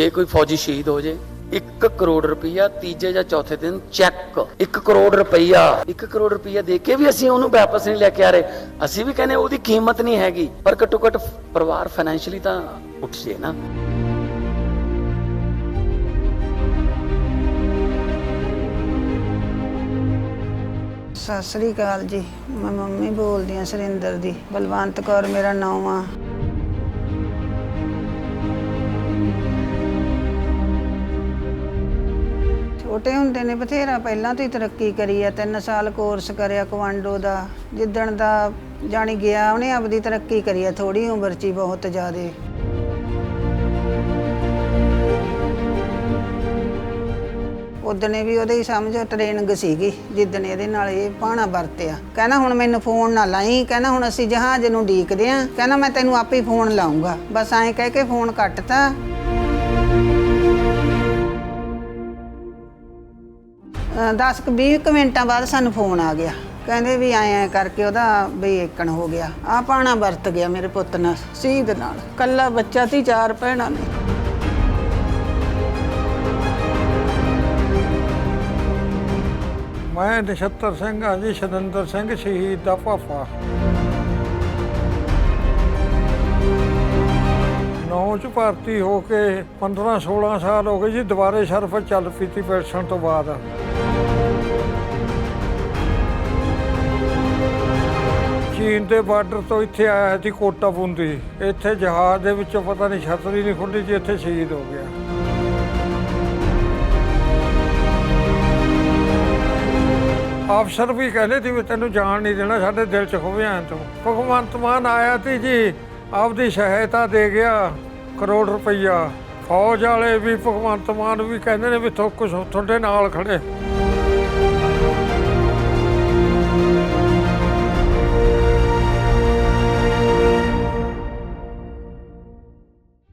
ਜੇ ਕੋਈ ਫੌਜੀ ਸ਼ਹੀਦ ਹੋ ਜੇ 1 ਕਰੋੜ ਰੁਪਈਆ ਤੀਜੇ ਜਾਂ ਚੌਥੇ ਦਿਨ ਚੈੱਕ 1 ਕਰੋੜ ਰੁਪਈਆ 1 ਕਰੋੜ ਰੁਪਈਆ ਦੇ ਕੇ ਵੀ ਅਸੀਂ ਉਹਨੂੰ ਵਾਪਸ ਨਹੀਂ ਲੈ ਕੇ ਆ ਰਹੇ। ਅਸੀਂ ਵੀ ਕਹਿੰਦੇ ਉਹਦੀ ਕੀਮਤ ਨਹੀਂ ਹੈਗੀ, ਪਰ ਘੱਟੋ ਘੱਟ ਪਰਿਵਾਰ ਫਾਈਨੈਂਸ਼ੀਅਲੀ ਤਾਂ ਉੱਠ ਜੇ ਨਾ। ਸਤਿ ਸ੍ਰੀ ਅਕਾਲ ਜੀ। ਮੈਂ ਮੰਮੀ ਬੋਲਦੀ ਆ ਸੁਰਿੰਦਰ ਦੀ। ਬਲਵੰਤ ਕੌਰ ਮੇਰਾ ਨਾਮ ਆ। ਛੋਟੇ ਹੁੰਦੇ ਨੇ ਬਥੇਰਾ, ਪਹਿਲਾਂ ਤੋਂ ਹੀ ਤਰੱਕੀ ਕਰੀ ਆ 3 ਸਾਲ ਕੋਰਸ ਕਰਿਆ ਕਮਾਂਡੋ ਦਾ, ਜਿੱਦਣ ਦਾ ਜਾਣੀ ਗਿਆ, ਉਹਨੇ ਆਪਦੀ ਤਰੱਕੀ ਕਰੀ ਆ ਥੋੜੀ ਉਮਰ 'ਚ ਹੀ ਬਹੁਤ ਜ਼ਿਆਦੇ। ਉਦਣੇ ਵੀ ਉਹਦੇ ਹੀ ਸਮਝੋ ਟ੍ਰੇਨਿੰਗ ਸੀਗੀ, ਜਿੱਦਣ ਇਹਦੇ ਨਾਲ ਇਹ ਪਾਣਾ ਵਰਤਿਆ। ਕਹਿੰਦਾ ਹੁਣ ਮੈਨੂੰ ਫੋਨ ਨਾ ਲਾਈ, ਕਹਿੰਦਾ ਹੁਣ ਅਸੀਂ ਜਹਾਜ਼ ਨੂੰ ਡੀਕਦੇ ਆ, ਕਹਿੰਦਾ ਮੈਂ ਤੈਨੂੰ ਆਪੇ ਹੀ ਫੋਨ ਲਾਉਂਗਾ ਬਸ ਐਂ ਕਹਿ ਕੇ ਫੋਨ ਕੱਟਤਾ। ਅ, ਦਸ ਕੁ 20 ਕੁ ਮਿੰਟਾਂ ਬਾਅਦ ਸਾਨੂੰ ਫੋਨ ਆ ਗਿਆ। ਕਹਿੰਦੇ ਵੀ ਐਂ ਐਂ ਕਰਕੇ ਉਹਦਾ ਵੀ ਏਕਣ ਹੋ ਗਿਆ। ਆ ਪਾਣਾ ਵਰਤ ਗਿਆ ਮੇਰੇ ਪੁੱਤ ਨਾਲ ਸ਼ਹੀਦ ਨਾਲ। ਕੱਲਾ ਬੱਚਾ ਤੀ ਚਾਰ ਭੈਣਾਂ ਨੇ। ਮੈਂ ਨਛੱਤਰ ਸਿੰਘ ਹਾਂ ਜੀ ਸ਼ਨੰਦਰ ਸਿੰਘ ਸ਼ਹੀਦ ਦਾ ਪਾਪਾ ਨੌ ਚ ਭਰਤੀ ਹੋ ਕੇ 15 16 ਸਾਲ ਹੋ ਗਏ ਜੀ ਦੁਬਾਰੇ ਸ਼ਰਫ ਚੱਲ ਪੀਤੀ ਤੀ ਤੋਂ ਬਾਅਦ। ਚੀਨ ਦੇ ਬਾਰਡਰ ਤੋਂ ਇੱਥੇ ਆਇਆ ਸੀ ਕੋਟਾ ਪੁੰਦੀ ਇੱਥੇ ਜਹਾਜ਼ ਦੇ ਵਿੱਚੋਂ ਪਤਾ ਨਹੀਂ ਛਤਰੀ ਨਹੀਂ ਖੁੱਲੀ ਜੀ, ਇੱਥੇ ਸ਼ਹੀਦ ਹੋ ਗਿਆ। ਅਫਸਰ ਵੀ ਕਹਿੰਦੇ ਸੀ ਵੀ ਤੈਨੂੰ ਜਾਣ ਨਹੀਂ ਦੇਣਾ, ਸਾਡੇ ਦਿਲ 'ਚ ਖੋਵਿਆ ਤੂੰ। ਭਗਵੰਤ ਮਾਨ ਆਇਆ ਸੀ ਜੀ, ਆਪਦੀ ਸਹਾਇਤਾ ਦੇ ਗਿਆ, ਕਰੋੜ ਰੁਪਈਆ। ਫੌਜ ਵਾਲੇ ਵੀ ਭਗਵੰਤ ਮਾਨ ਵੀ ਕਹਿੰਦੇ ਨੇ ਵੀ ਥੋ ਤੁਹਾਡੇ ਨਾਲ ਖੜੇ।